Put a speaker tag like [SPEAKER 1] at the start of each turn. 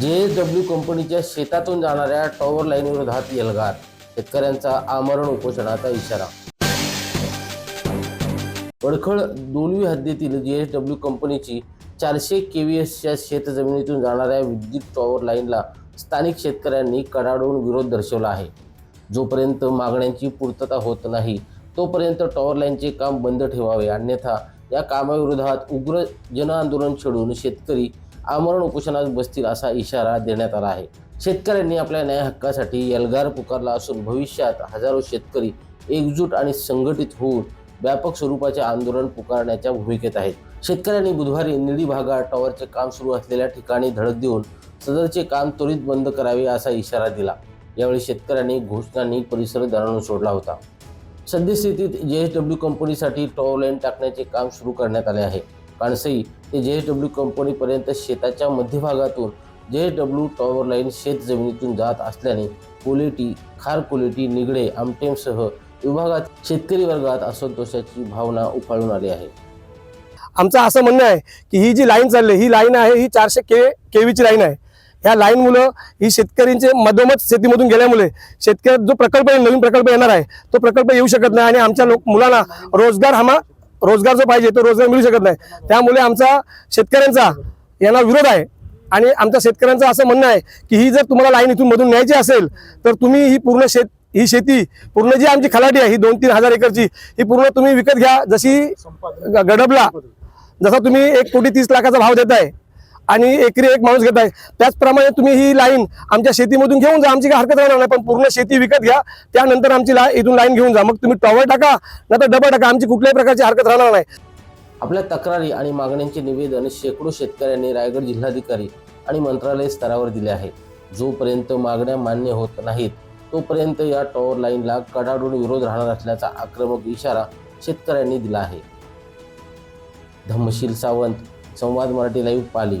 [SPEAKER 1] जे S W कंपनीच्या शेतातून जाणाऱ्या टॉवर लाईनविरोधात एल्गार शेतकऱ्यांचा आमरण उपोषणाचा इशारा. वडखळ दोनवी हद्दीतील जे एस डब्ल्यू कंपनीची चारशे के व्ही एसच्या शेतजमिनीतून जाणाऱ्या विद्युत टॉवर लाईनला स्थानिक शेतकऱ्यांनी कडाडून विरोध दर्शवला आहे. जोपर्यंत मागण्यांची पूर्तता होत नाही तोपर्यंत टॉवर लाईनचे काम बंद ठेवावे अन्यथा या कामाविरोधात उग्र जनआंदोलन छेडून शेतकरी आमरण उपोषणात बसतील असा इशारा देण्यात आला आहे. शेतकऱ्यांनी आपल्या न्याय हक्कासाठी एल्गार पुकारला असून भविष्यात हजारो शेतकरी एकजूट आणि संघटित होऊन व्यापक स्वरूपाचे आंदोलन पुकारण्याच्या भूमिकेत आहेत. शेतकऱ्यांनी बुधवारी निळी भागात टॉवरचे काम सुरू असलेल्या ठिकाणी धडक देऊन सदरचे काम त्वरित बंद करावे असा इशारा दिला. यावेळी शेतकऱ्यांनी घोषणांनी परिसर दणाणून सोडला होता. सद्यस्थितीत जे एस डब्ल्यू कंपनीसाठी टॉवर लाईन टाकण्याचे काम सुरू करण्यात आले आहे. काणसई ते जे एस डब्ल्यू कंपनीपर्यंत शेताच्या मध्यभागातून जे एस डब्ल्यू टॉवर लाईन शेत जमिनीतून जात असल्याने कोलेटी खार कोलेटी निगडे आमटेमसह विभागात शेतकरी वर्गात असंतोषाची भावना उफाळून आली आहे.
[SPEAKER 2] आमचं असं म्हणणं आहे की ही जी लाईन चालली आहे, ही लाईन आहे ही चारशे के केवीची लाईन आहे. ह्या लाईन मुलं ही शेतकऱ्यांचे मधोमध शेतीमधून गेल्यामुळे शेतकरी जो प्रकल्प आहे, नवीन प्रकल्प येणार आहे तो प्रकल्प येऊ शकत नाही आणि आमच्या लोक मुलांना रोजगार हमा रोजगार जो पाहिजे तो रोजगार मिळू शकत नाही. त्यामुळे आमचा शेतकऱ्यांचा यांना विरोध आहे आणि आमच्या शेतकऱ्यांचं असं म्हणणं आहे की ही जर तुम्हाला लाईन इथून मधून न्यायची असेल तर तुम्ही ही पूर्ण शेत ही शेती पूर्ण जी आमची खलाटी आहे ही दोन तीन हजार एकरची ही पूर्ण तुम्ही विकत घ्या. जशी गडबला जसा तुम्ही एक कोटी तीस लाखाचा भाव देताय आणि एकरी एक माणूस घेत आहे. त्याचप्रमाणे तुम्ही ही लाईन आमच्या शेतीमधून घेऊन जा. आमची काही हरकत राहणार नाही पण पूर्ण शेती विकत घ्या. त्यानंतर आमची ला इथून लाईन घेऊन जा. मग तुम्ही टॉवर टाका नाही तर डबल टाका. आमची कुठल्याही प्रकारची हरकत राहणार नाही.
[SPEAKER 1] आपल्या तक्रारी आणि मागण्यांचे निवेदन शेकडो शेतकऱ्यांनी रायगड जिल्हाधिकारी आणि मंत्रालय स्तरावर दिले आहे. जोपर्यंत मागण्या मान्य होत नाहीत तोपर्यंत या टॉवर लाईनला कडाडून विरोध राहणार असल्याचा आक्रमक इशारा शेतकऱ्यांनी दिला आहे. धम्मशील सावंत संवाद मराठी लाईव्ह पाली.